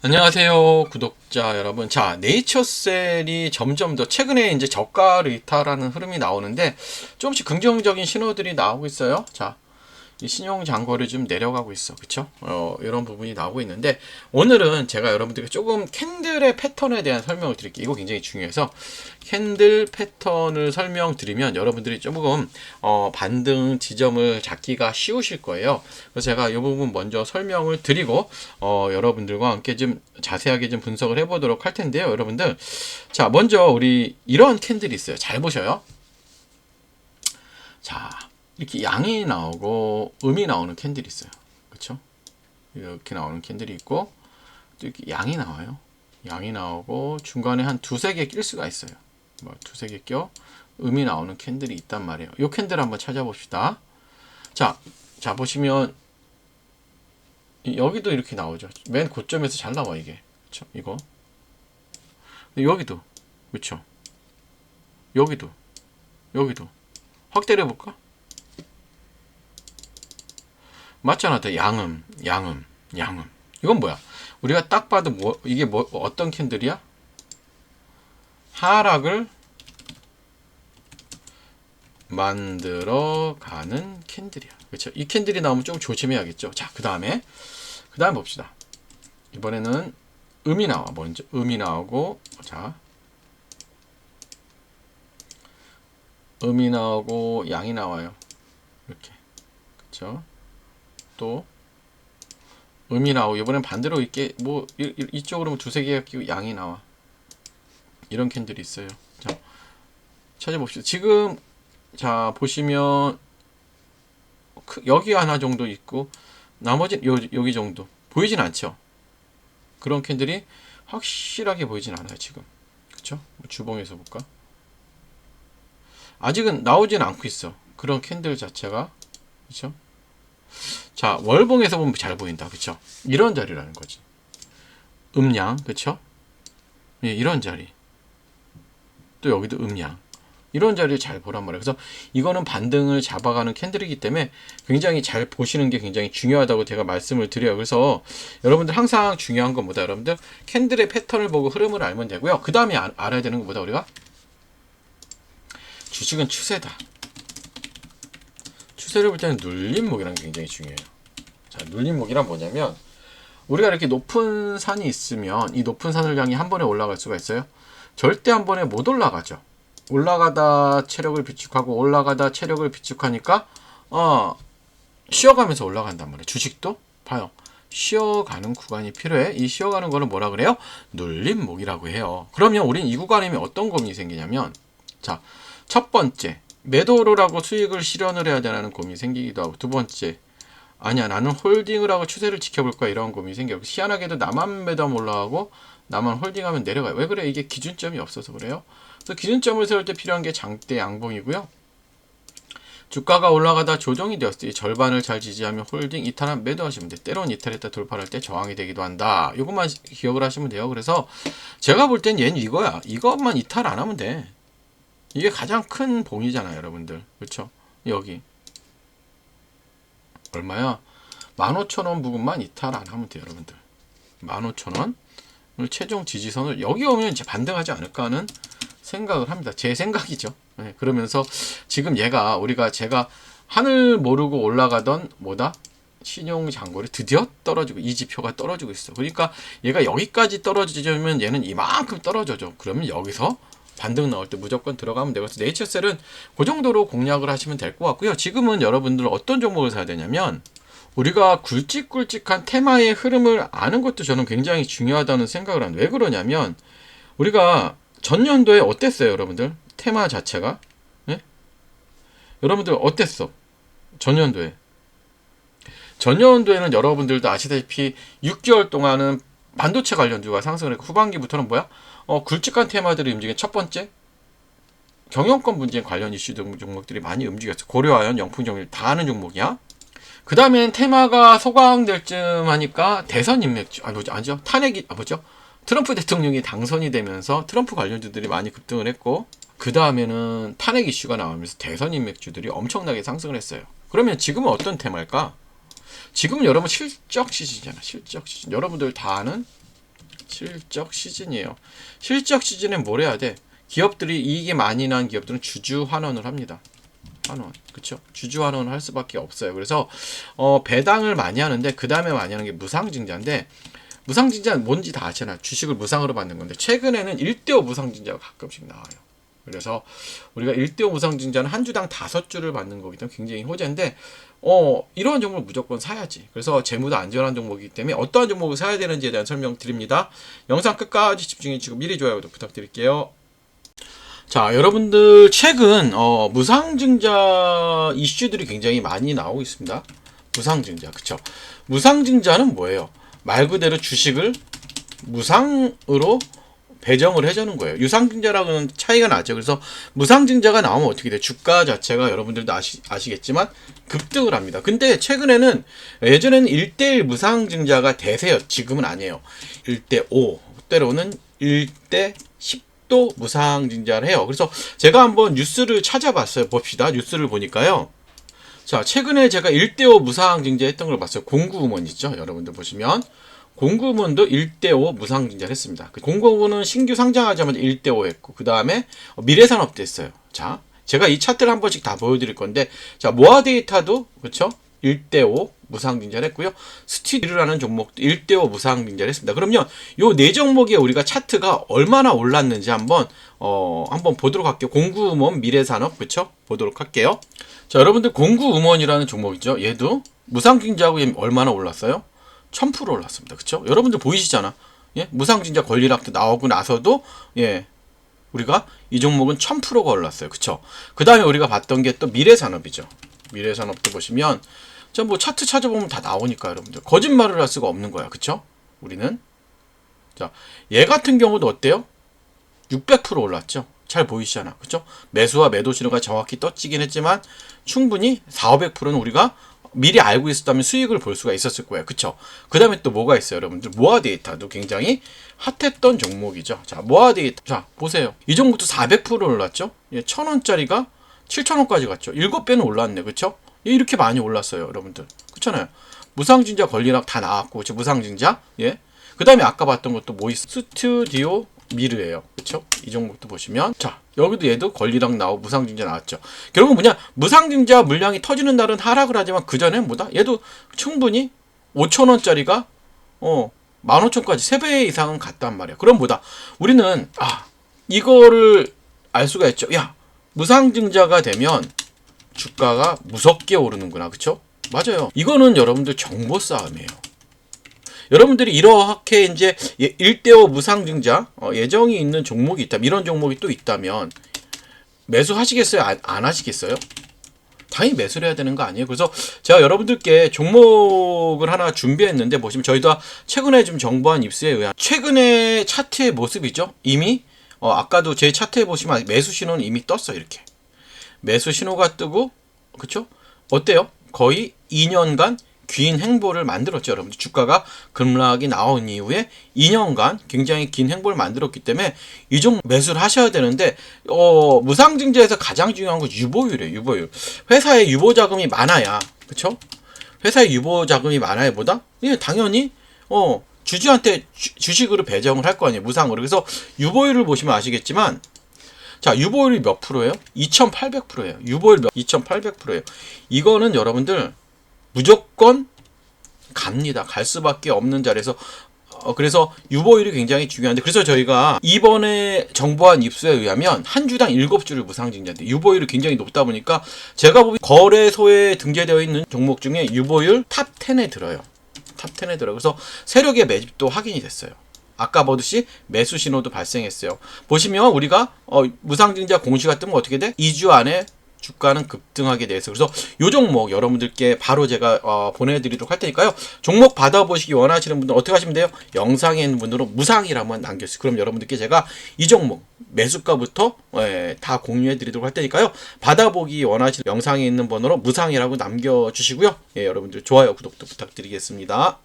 안녕하세요 구독자 여러분. 자 네이처셀이 점점 더 최근에 이제 저가를 이탈하는 흐름이 나오는데 조금씩 긍정적인 신호들이 나오고 있어요. 자이 신용 잔고를 좀 내려가고 있어. 그쵸? 어, 이런 부분이 나오고 있는데 오늘은 제가 여러분들께 조금 캔들의 패턴에 대한 설명을 드릴게요. 이거 굉장히 중요해서 캔들 패턴을 설명드리면 여러분들이 조금 어, 반등 지점을 잡기가 쉬우실 거예요. 그래서 제가 이 부분 먼저 설명을 드리고 어, 여러분들과 함께 좀 자세하게 좀 분석을 해보도록 할 텐데요 여러분들. 자 먼저 우리 이런 캔들이 있어요. 잘 보셔요. 자 이렇게 양이 나오고 음이 나오는 캔들이 있어요. 그렇죠? 이렇게 나오는 캔들이 있고 또 이렇게 양이 나와요. 양이 나오고 중간에 한 두세 개 낄 수가 있어요. 뭐 두세 개 껴. 음이 나오는 캔들이 있단 말이에요. 이 캔들 한번 찾아봅시다. 자, 자 보시면 여기도 이렇게 나오죠. 맨 고점에서 잘 나와 이게. 그렇죠? 이거. 여기도. 그렇죠? 여기도. 여기도. 확대를 해 볼까? 맞잖아. 또 양음, 양음, 양음. 이건 뭐야? 우리가 딱 봐도 뭐 이게 뭐 어떤 캔들이야? 하락을 만들어 가는 캔들이야. 그렇죠? 이 캔들이 나오면 좀 조심해야겠죠. 자, 그다음에 그다음 봅시다. 이번에는 음이 나와. 먼저 음이 나오고 자. 음이 나오고 양이 나와요. 이렇게. 그렇죠? 또 음이 나오고 이번엔 반대로 이렇게 뭐 이, 이쪽으로 뭐 두세 개가 끼고 양이 나와. 이런 캔들이 있어요. 자 찾아봅시다. 지금 자 보시면 여기 하나 정도 있고 나머지 요, 여기 정도 보이진 않죠? 그런 캔들이 확실하게 보이진 않아요 지금. 그쵸? 주봉에서 볼까? 아직은 나오진 않고 있어. 그런 캔들 자체가. 그쵸 자, 월봉에서 보면 잘 보인다. 그쵸? 이런 자리라는 거지. 음양, 그쵸? 예, 이런 자리. 또 여기도 음양. 이런 자리를 잘 보란 말이에요. 그래서 이거는 반등을 잡아가는 캔들이기 때문에 굉장히 잘 보시는 게 굉장히 중요하다고 제가 말씀을 드려요. 그래서 여러분들 항상 중요한 건 뭐다? 여러분들 캔들의 패턴을 보고 흐름을 알면 되고요. 그 다음에 알아야 되는 건 뭐다? 우리가 주식은 추세다. 추세를 볼 때는 눌림목이라는 게 굉장히 중요해요. 자, 눌림목이란 뭐냐면 우리가 이렇게 높은 산이 있으면 이 높은 산을 향해 한 번에 올라갈 수가 있어요. 절대 한 번에 못 올라가죠. 올라가다 체력을 비축하고 올라가다 체력을 비축하니까 어 쉬어가면서 올라간단 말이에요. 주식도 봐요. 쉬어가는 구간이 필요해. 이 쉬어가는 거는 뭐라 그래요? 눌림목이라고 해요. 그러면 우린 이 구간이면 어떤 고민이 생기냐면 자, 첫 번째 매도를 하고 수익을 실현을 해야 되는 고민이 생기기도 하고 두 번째 아니야 나는 홀딩을 하고 추세를 지켜볼 거야 이런 고민이 생겨요. 희한하게도 나만 매도하면 올라가고 나만 홀딩하면 내려가요. 왜 그래? 이게 기준점이 없어서 그래요. 그래서 기준점을 세울 때 필요한 게 장대 양봉이고요. 주가가 올라가다 조정이 되었을 때 절반을 잘 지지하면 홀딩 이탈하면 매도하시면 돼 때론 이탈했다 돌파할 때 저항이 되기도 한다. 이것만 기억을 하시면 돼요. 그래서 제가 볼 땐 얘는 이거야. 이것만 이탈 안 하면 돼 이게 가장 큰 봉이잖아요, 여러분들. 그렇죠? 여기 얼마야? 15,000원 부분만 이탈 안 하면 돼요, 여러분들. 15,000원. 최종 지지선을 여기 오면 이제 반등하지 않을까 하는 생각을 합니다. 제 생각이죠. 네, 그러면서 지금 얘가 우리가 제가 하늘 모르고 올라가던 뭐다? 신용 잔고를 드디어 떨어지고 이 지표가 떨어지고 있어. 그러니까 얘가 여기까지 떨어지면 얘는 이만큼 떨어져죠. 그러면 여기서 반등 나올 때 무조건 들어가면 되고 그래서 네이처셀은 그 정도로 공략을 하시면 될 것 같고요. 지금은 여러분들 어떤 종목을 사야 되냐면 우리가 굵직굵직한 테마의 흐름을 아는 것도 저는 굉장히 중요하다는 생각을 합니다. 왜 그러냐면 우리가 전년도에 어땠어요, 여러분들? 테마 자체가? 네? 여러분들 어땠어? 전년도에. 전년도에는 여러분들도 아시다시피 6개월 동안은 반도체 관련주가 상승을 했고 후반기부터는 뭐야? 어, 굵직한 테마들이 움직인 첫 번째 경영권 문제 관련 이슈 등 종목들이 많이 움직였어. 고려아연, 영풍정일 다 아는 종목이야. 그 다음엔 테마가 소강될 쯤 하니까 대선 인맥주, 아, 뭐죠? 아니죠? 탄핵이, 아, 뭐죠? 트럼프 대통령이 당선이 되면서 트럼프 관련주들이 많이 급등을 했고, 그 다음에는 탄핵 이슈가 나오면서 대선 인맥주들이 엄청나게 상승을 했어요. 그러면 지금은 어떤 테마일까? 지금은 여러분 실적 시즌이잖아. 실적 시즌. 여러분들 다 아는 실적 시즌이에요. 실적 시즌에 뭘 해야 돼? 기업들이 이익이 많이 난 기업들은 주주 환원을 합니다. 환원, 그렇죠? 주주 환원을 할 수밖에 없어요. 그래서 어, 배당을 많이 하는데 그 다음에 많이 하는 게 무상증자인데 무상증자는 뭔지 다 아시잖아요. 주식을 무상으로 받는 건데 최근에는 1대5 무상증자가 가끔씩 나와요. 그래서 우리가 1대5 무상증자는 한 주당 다섯 주를 받는 거기 때문에 굉장히 호재인데 어, 이러한 종목을 무조건 사야지. 그래서 재무도 안전한 종목이기 때문에 어떠한 종목을 사야 되는지에 대한 설명 드립니다. 영상 끝까지 집중해 주시고 미리 좋아요 구독 부탁드릴게요. 자, 여러분들 최근 어, 무상증자 이슈들이 굉장히 많이 나오고 있습니다. 무상증자, 그쵸? 무상증자는 뭐예요? 말 그대로 주식을 무상으로 배정을 해주는 거예요. 유상증자랑은 차이가 나죠. 그래서 무상증자가 나오면 어떻게 돼? 주가 자체가 여러분들도 아시, 아시겠지만 급등을 합니다. 근데 최근에는 예전에는 1대1 무상증자가 대세였. 지금은 아니에요. 1대5, 때로는 1대 10도 무상증자를 해요. 그래서 제가 한번 뉴스를 찾아봤어요. 봅시다. 뉴스를 보니까요. 자, 최근에 제가 1대5 무상증자 했던 걸 봤어요. 공구음원 있죠? 여러분들 보시면. 공구문도 1대5 무상증자를 했습니다. 그 공구문은 신규 상장하자마자 1대5 했고, 그 다음에 미래산업도 했어요. 자, 제가 이 차트를 한 번씩 다 보여드릴 건데, 자, 모아 데이터도, 그쵸? 1대5 무상증자를 했고요. 스티드라는 종목도 1대5 무상증자를 했습니다. 그럼요, 요 네 종목에 우리가 차트가 얼마나 올랐는지 한번, 어, 한번 보도록 할게요. 공구음원, 미래산업, 그쵸? 보도록 할게요. 자, 여러분들 공구음원이라는 종목이죠. 얘도 무상증자하고 얘 얼마나 올랐어요? 1000% 올랐습니다. 그쵸? 여러분들 보이시잖아. 예? 무상증자 권리락도 나오고 나서도, 예. 우리가 이 종목은 1000%가 올랐어요. 그쵸? 그 다음에 우리가 봤던 게 또 미래 산업이죠. 미래 산업도 보시면, 뭐 차트 찾아보면 다 나오니까 여러분들. 거짓말을 할 수가 없는 거야. 그쵸? 우리는. 자, 얘 같은 경우도 어때요? 600% 올랐죠? 잘 보이시잖아. 그쵸? 매수와 매도 신호가 정확히 떠지긴 했지만, 충분히 4, 500%는 우리가 미리 알고 있었다면 수익을 볼 수가 있었을 거예요. 그쵸? 그 다음에 또 뭐가 있어요, 여러분들? 모아 데이터도 굉장히 핫했던 종목이죠. 자, 모아 데이터. 자, 보세요. 이 종목도 400% 올랐죠? 예, 1000원짜리가 7000원까지 갔죠. 7배는 올랐네. 그쵸? 예, 이렇게 많이 올랐어요, 여러분들. 그렇잖아요. 무상증자 권리락 다 나왔고, 그쵸? 무상증자. 예. 그 다음에 아까 봤던 것도 뭐 있어? 스튜디오 미르예요. 그쵸? 이 종목도 보시면 자 여기도 얘도 권리랑 나오고 무상증자 나왔죠. 결국은 뭐냐 무상증자 물량이 터지는 날은 하락을 하지만 그 전에 뭐다? 얘도 충분히 5천 원짜리가 어 15,000까지 3배 이상은 갔단 말이야. 그럼 뭐다? 우리는 아 이거를 알 수가 있죠. 야 무상증자가 되면 주가가 무섭게 오르는구나. 그쵸? 맞아요. 이거는 여러분들 정보 싸움이에요. 여러분들이 이렇게 이제 1대5 무상증자 어, 예정이 있는 종목이 있다면 이런 종목이 또 있다면 매수하시겠어요? 안, 안 하시겠어요? 당연히 매수를 해야 되는 거 아니에요? 그래서 제가 여러분들께 종목을 하나 준비했는데 보시면 저희도 최근에 좀 정보한 입수에 의한 최근에 차트의 모습이죠. 이미 어, 아까도 제 차트에 보시면 매수 신호는 이미 떴어요. 이렇게 매수 신호가 뜨고 그쵸? 어때요? 거의 2년간 긴 행보를 만들었죠, 여러분들. 주가가 급락이 나온 이후에 2년간 굉장히 긴 행보를 만들었기 때문에 이 종목 매수를 하셔야 되는데 어, 무상증자에서 가장 중요한 건 유보율이에요, 유보율. 회사에 유보 자금이 많아야, 그렇죠? 회사에 유보 자금이 많아야 보다 예, 당연히 어, 주주한테 주, 식으로 배정을 할 거 아니에요, 무상으로. 그래서 유보율을 보시면 아시겠지만 자, 유보율이 몇 프로예요? 2,800%예요. 유보율 몇 2,800%예요. 이거는 여러분들 무조건 갑니다. 갈 수밖에 없는 자리에서 어, 그래서 유보율이 굉장히 중요한데 그래서 저희가 이번에 정보한 입수에 의하면 한 주당 7주를 무상증자인데 유보율이 굉장히 높다 보니까 제가 보기 거래소에 등재되어 있는 종목 중에 유보율 탑 10에 들어요. 탑 10에 들어요. 그래서 세력의 매집도 확인이 됐어요. 아까 보듯이 매수 신호도 발생했어요. 보시면 우리가 어, 무상증자 공시가 뜨면 어떻게 돼? 2주 안에 주가는 급등하게 돼서 그래서 요 종목 여러분들께 바로 제가 어, 보내드리도록 할 테니까요. 종목 받아보시기 원하시는 분들 어떻게 하시면 돼요? 영상에 있는 분으로 무상이라고 남겨주세요. 그럼 여러분들께 제가 이 종목 매수가부터 예, 다 공유해드리도록 할 테니까요. 받아보기 원하시는 영상에 있는 번호로 무상이라고 남겨주시고요. 예, 여러분들 좋아요, 구독도 부탁드리겠습니다.